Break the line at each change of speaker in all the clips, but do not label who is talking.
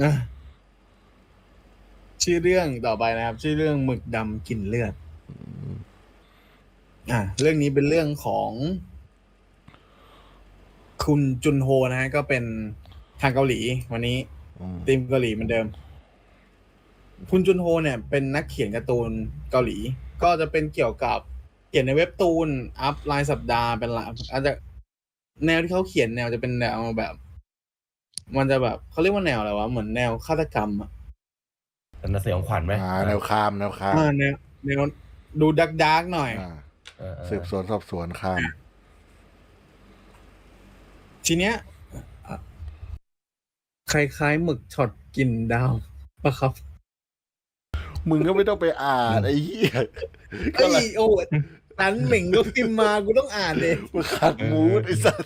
อะชื่อเรื่องต่อไปนะครับ ชื่อเรื่องหมึกดำกินเลือด อะเรื่องนี้เป็นเรื่องของ คุณจุนโฮนะฮะ ก็เป็นทางเกาหลี วันนี้
อืม
ทีมเกาหลีเหมือนเดิม คุณจุนโฮเนี่ย เป็นนักเขียนการ์ตูนเกาหลี ก็จะเป็นเกี่ยวกับเขียนในเว็บตูนอัพรายสัปดาห์เป็นหลักอาจจะแนวที่เขาเขียนแนวจะเป็นแนวแบบ มันจะแบบเขาเรียกว่าแนวอะไรวะเหมือนแนวฆาตกรรมอะ
เป็นสยองขวัญไหม
อ่าแนวคามแนวคาม
อ่าแนวแนวดูดักดักๆหน่อย
อ่า
เออเออ
สืบสวนสอบสวนคาม
ทีเนี้ยอะคล้ายๆหมึกช็อตกินดาวปะครับ
มึงก็ไม่ต้องไปอ่านไอ้เหี้ยก็
เอ้
เลย
ยโอ้ยนันเหม่งก็พิมพ์มากูต้องอ่านเลย
มาขัดมูดไอ้สัส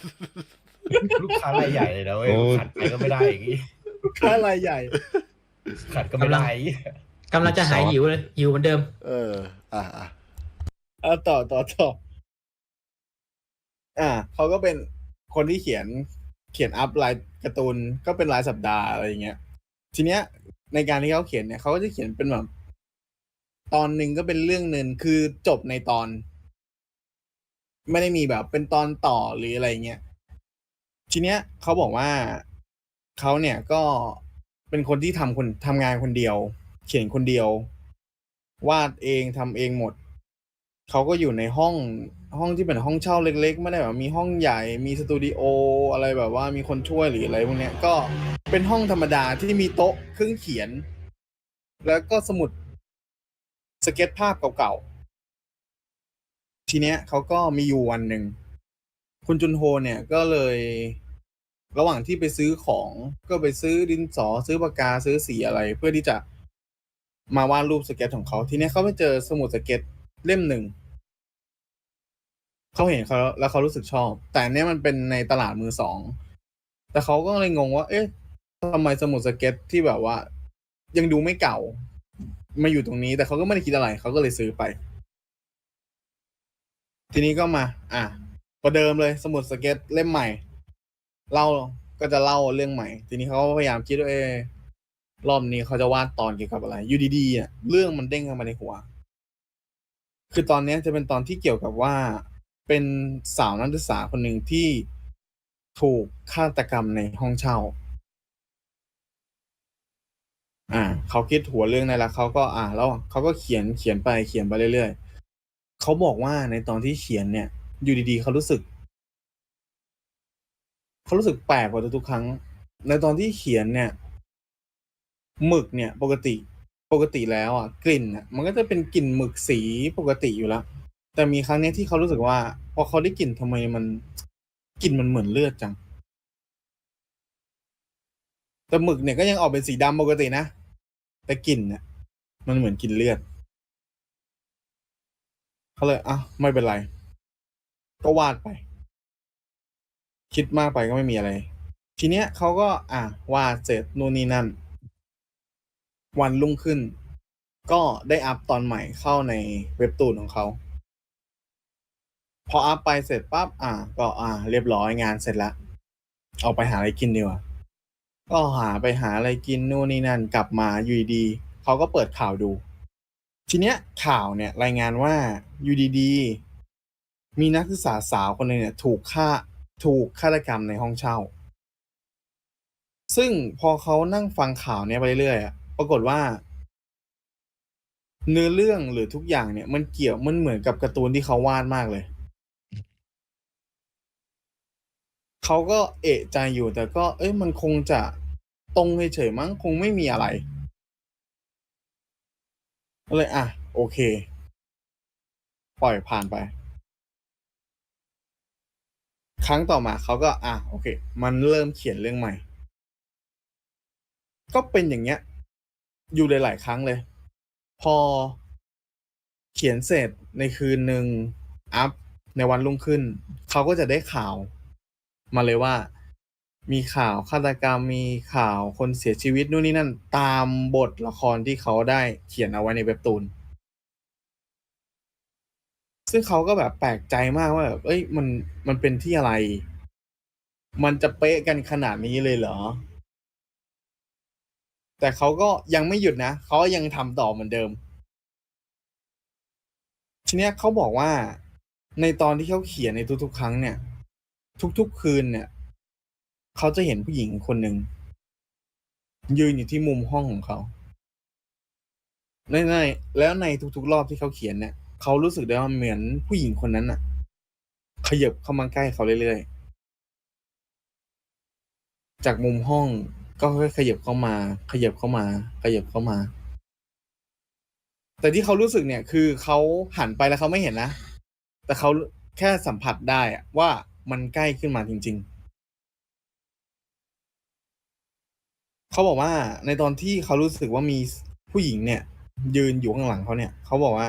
ลูกค้ารายใหญ่เลยนะเว้ย
โอ้
ขัดไปก็ไม่ได้อีก
ค่ารายใหญ่
ขัดก็ไม่ได้อีก
กำลังจะหายหิวเลยหิวเหมือนเดิม
เออ อะอะ
เอาต่อต่อต่ออ่าเขาก็เป็นคนที่เขียนเขียนอัพลายการ์ตูนก็เป็นรายสัปดาห์อะไรอย่างเงี้ย ทีเนี้ย ในการที่เขาเขียนเนี่ยเขาก็จะเขียนเป็นแบบ ตอนหนึ่งก็เป็นเรื่องหนึ่งคือจบในตอน ไม่ได้มีแบบเป็นตอนต่อหรืออะไรเงี้ย ทีเนี้ยเขาบอกว่าเขาเนี่ยก็เป็นคนที่ทำคนทำงานคนเดียว เขียนคนเดียว วาดเองทำเองหมด เขาก็อยู่ในห้องห้องที่เป็นห้องเช่าเล็ก ๆ ไม่ได้แบบมีห้องใหญ่มีสตูดิโออะไรแบบว่ามีคนช่วยหรืออะไรพวกเนี้ยก็เป็นห้องธรรมดาที่มีโต๊ะเครื่องเขียน แล้วก็สมุดสเก็ตภาพเก่าๆทีเนี้ยเขาก็มีอยู่วันหนึ่ง คุณจุนโฮเนี่ยก็เลยระหว่างที่ไปซื้อของก็ไปซื้อดินสอซื้อปากกาซื้อสีอะไร เพื่อที่จะมาวาดรูปสเก็ตของเขา ทีนี้เขาไปเจอสมุดสเก็ตเล่มหนึ่งเขาเห็นเขาแล้วเขารู้สึกชอบ แต่เนี้ยมันเป็นในตลาดมือสอง แต่เขาก็เลยงงว่า เอ๊ะทำไมสมุดสเก็ตที่แบบว่า ยังดูไม่เก่ามาอยู่ตรงนี้ แต่เขาก็ไม่ได้คิดอะไรเขาก็เลยซื้อไป ทีนี้ก็มา อะ ประเดิมเลยสมุดสเก็ตเล่มใหม่ เล่าก็จะเล่าเรื่องใหม่ ทีนี้เขาก็พยายามคิดว่าเออรอบนี้เขาจะวาดตอนเกี่ยวกับอะไรอยู่ดีๆอะเรื่องมันเด้งเข้ามาในหัว คือตอนนี้จะเป็นตอนที่เกี่ยวกับว่า เป็นสาวนักศึกษาคนหนึ่งที่ถูกฆาตกรรมในห้องเช่า อ่าเขาคิดหัวเรื่องนั้นแล้วเขาก็อ่าแล้วเขาก็เขียนเขียนไปเขียนไปเรื่อยๆเขาบอกว่าในตอนที่เขียนเนี่ย อยู่ดีๆ เขารู้สึก เขารู้สึกแปลกกว่าทุกๆครั้ง ในตอนที่เขียนเนี่ยหมึกเนี่ย ปกติปกติแล้วอะ กลิ่นอะมันก็จะเป็นกลิ่นหมึกสีปกติอยู่แล้ว แต่มีครั้งเนี้ยที่เขารู้สึกว่า พอเขาได้กลิ่นทำไมมันกลิ่นมันเหมือนเลือดจัง แต่หมึกเนี่ยก็ยังออกเป็นสีดำปกตินะ แต่กลิ่นเนี่ยมันเหมือนกลิ่นเลือด เขาเลยอะไม่เป็นไร ก็วาดไป คิดมากไปก็ไม่มีอะไร ทีเนี้ยเขาก็ อะวาดเสร็จนู่นนี่นั่น วันรุ่งขึ้น ก็ได้อัพตอนใหม่เข้าในเว็บตูนของเขาพออัพไปเสร็จปั๊บอะก็อะเรียบร้อยงานเสร็จล้วออกไปหาอะไรกินดีกว่าก็หาไปหาอะไรกินนู่นนี่นั่นกลับมาอยู่ดีเขาก็เปิดข่าวดู ทีเนี้ยข่าวเนี่ยรายงานว่าอยู่ดีๆ มีนักศึกษาสาวคนหนึ่งเนี่ยถูกฆ่าถูกฆาตกรรมในห้องเช่า ซึ่งพอเขานั่งฟังข่าวเนี่ยไปเรื่อยอะปรากฏว่า เนื้อเรื่องหรือทุกอย่างเนี่ย มันเกี่ยวมันเหมือนกับการ์ตูนที่เขาวาดมากเลย เขาก็เอะใจอยู่แต่ก็ เอ้ยมันคงจะตรงเฉยๆมั้งคงไม่มีอะไรก็เลยอะ โอเค ปล่อยผ่านไป ครั้งต่อมาเขาก็ อะโอเค มันเริ่มเขียนเรื่องใหม่ ก็เป็นอย่างเงี้ย อยู่หลายๆครั้งเลย พอเขียนเสร็จในคืนหนึ่งอัพในวันรุ่งขึ้น เขาก็จะได้ข่าว มาเลยว่า มีข่าวฆาตกรรมมีข่าวคนเสียชีวิตนู่นนี่นั่น ตามบทละครที่เขาได้เขียนเอาไว้ในเว็บตูน ซึ่งเขาก็แบบแปลกใจมากว่าแบบเอ้ยมันมันเป็นที่อะไร มันจะเป๊ะกันขนาดนี้เลยเหรอ แต่เขาก็ยังไม่หยุดนะเขายังทำต่อเหมือนเดิม ทีเนี้ยเขาบอกว่าในตอนที่เขาเขียนในทุกๆ ครั้งเนี่ย ทุกๆคืนเนี่ยเขาจะเห็นผู้หญิงคนหนึ่งยืนอยู่ที่มุมห้องของเขาในในแล้วในทุกๆ รอบที่เขาเขียนเนี่ย เขารู้สึกได้ว่าเหมือนผู้หญิงคนนั้นน่ะ ขยับเข้ามาใกล้เขาเรื่อยๆ จากมุมห้องก็ค่อยขยับเข้ามา ขยับเข้ามา ขยับเข้ามา แต่ที่เขารู้สึกเนี่ย คือเขาหันไปแล้วเขาไม่เห็นนะ แต่เขาแค่สัมผัสได้อะว่ามันใกล้ขึ้นมาจริง ๆเขาบอกว่าในตอนที่เขารู้สึกว่ามีผู้หญิงเนี่ย ยืนอยู่ข้างหลังเขาเนี่ย เขาบอกว่า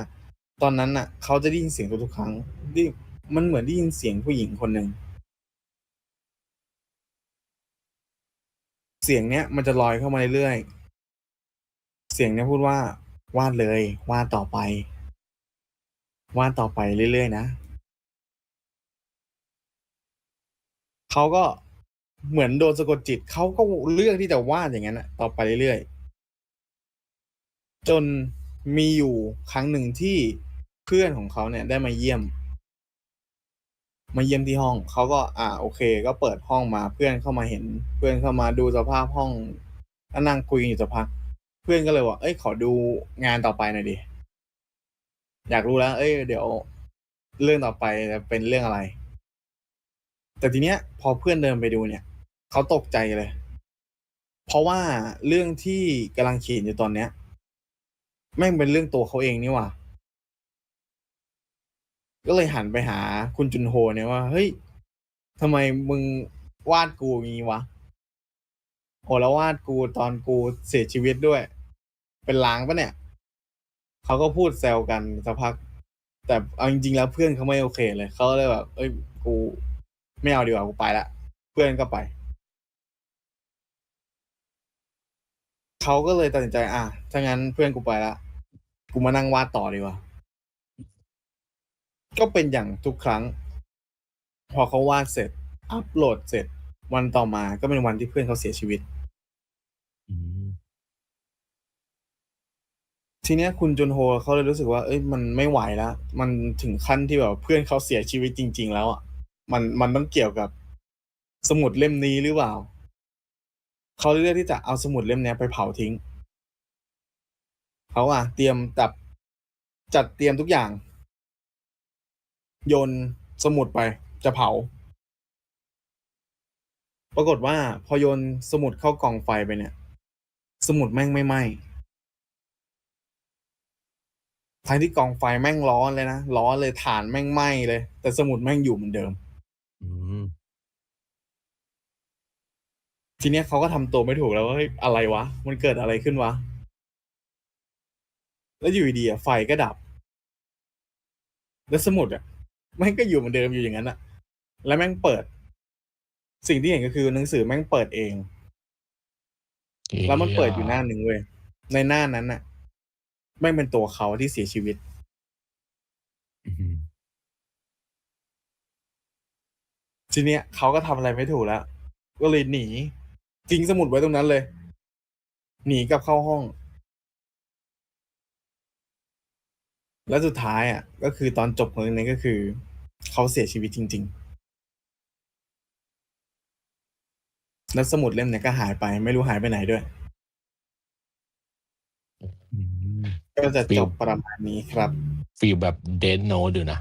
ตอนนั้นน่ะ เขาจะได้ยินเสียงทุกๆครั้งที่มันเหมือนได้ยินเสียงผู้หญิงคนหนึ่ง เสียงเนี้ยมันจะลอยเข้ามาเรื่อยๆ เสียงเนี้ยพูดว่า วาดเลย วาดต่อไป วาดต่อไปเรื่อยๆนะ เขาก็เหมือนโดนสะกดจิต เขาก็เลือกที่จะวาดอย่างนั้นนะต่อไปเรื่อยๆ จนมีอยู่ครั้งหนึ่งที่ เพื่อนของเขาเนี่ยได้มาเยี่ยม มาเยี่ยมที่ห้องเขาก็ อ่า โอเค ก็เปิดห้องมาเพื่อนเข้ามาเห็น เพื่อนเข้ามาดูสภาพห้องก็นั่งคุยอยู่สักพัก เพื่อนก็เลยว่า เอ้ย ขอดูงานต่อไปหน่อยดิอยากรู้แล้ว เอ้ย เดี๋ยว เรื่องต่อไปจะเป็นเรื่องอะไร แต่ทีเนี้ย พอเพื่อนเดินไปดูเนี่ยเขาตกใจเลย เพราะว่าเรื่องที่กำลังเขียนอยู่ตอนเนี้ยแม่งเป็นเรื่องตัวเขาเองนี่หว่า ก็เลยหันไปหาคุณจุนโฮเนี่ยว่า เฮ้ยทำไมมึงวาดกูงี้วะโอแล้ววาดกูตอนกูเสียชีวิตด้วย เป็นล้างปะเนี่ย เขาก็พูดแซวกันสักพัก แต่เอาจริงๆแล้วเพื่อนเขาไม่โอเคเลย เขาเลยแบบ เอ้ย กูไม่เอาดีกว่า กูไปละ เพื่อนก็ไป เขาก็เลยตัดสินใจ อะ ถ้างั้นเพื่อนกูไปละ กูมานั่งวาดต่อดีกว่า ก็เป็นอย่างทุกครั้ง พอเขาวาดเสร็จ อัปโหลดเสร็จ วันต่อมาก็เป็นวันที่เพื่อนเขาเสียชีวิต
อืม
ทีเนี้ยคุณจุนโฮเขาเลยรู้สึกว่า เอ้ยมันไม่ไหวแล้ว มันถึงขั้นที่แบบเพื่อนเขาเสียชีวิตจริง ๆ แล้วอะมันมันต้องเกี่ยวกับสมุดเล่มนี้หรือเปล่า เขาเลยเลือกที่จะเอาสมุดเล่มเนี้ยไปเผาทิ้ง เขาอะเตรียมจับจัดเตรียมทุกอย่าง โยนสมุดไปจะเผา ปรากฏว่าพอโยนสมุดเข้ากองไฟไปเนี่ย สมุดแม่งไม่ไหม้ทั้งที่กองไฟแม่งร้อนเลยนะร้อนเลยฐานแม่งไหม้เลย แต่สมุดแม่งอยู่เหมือนเดิม
อืม
ทีเนี้ยเขาก็ทำตัวไม่ถูกแล้วว่าเฮ้ยอะไรวะ มันเกิดอะไรขึ้นวะ แล้วอยู่ดีๆอะไฟก็ดับ แล้วสมุดอะ แม่งก็อยู่เหมือนเดิมอยู่อย่างนั้นอะแล้วแม่งเปิด สิ่งที่เห็นก็คือหนังสือแม่งเปิดเอง แล้วมันเปิดอยู่หน้าหนึ่งเว้ยในหน้านั้นน่ะแม่งเป็นตัวเขาที่เสียชีวิต
อืม
ทีเนี้ยเขาก็ทำอะไรไม่ถูกแล้ว ก็เลยหนีทิ้งสมุดไว้ตรงนั้นเลย หนีกลับเข้าห้อง แล้วสุดท้ายอะ ก็คือตอนจบของเรื่องนี้ก็คือ เขาเสียชีวิตจริง ๆ แล้วสมุดเล่มเนี้ยก็หายไป ไม่รู้หายไปไหนด้วย
อืม
ก็จะจบประมาณนี้ครับ
ฟีลแบบเดนโนดูนะ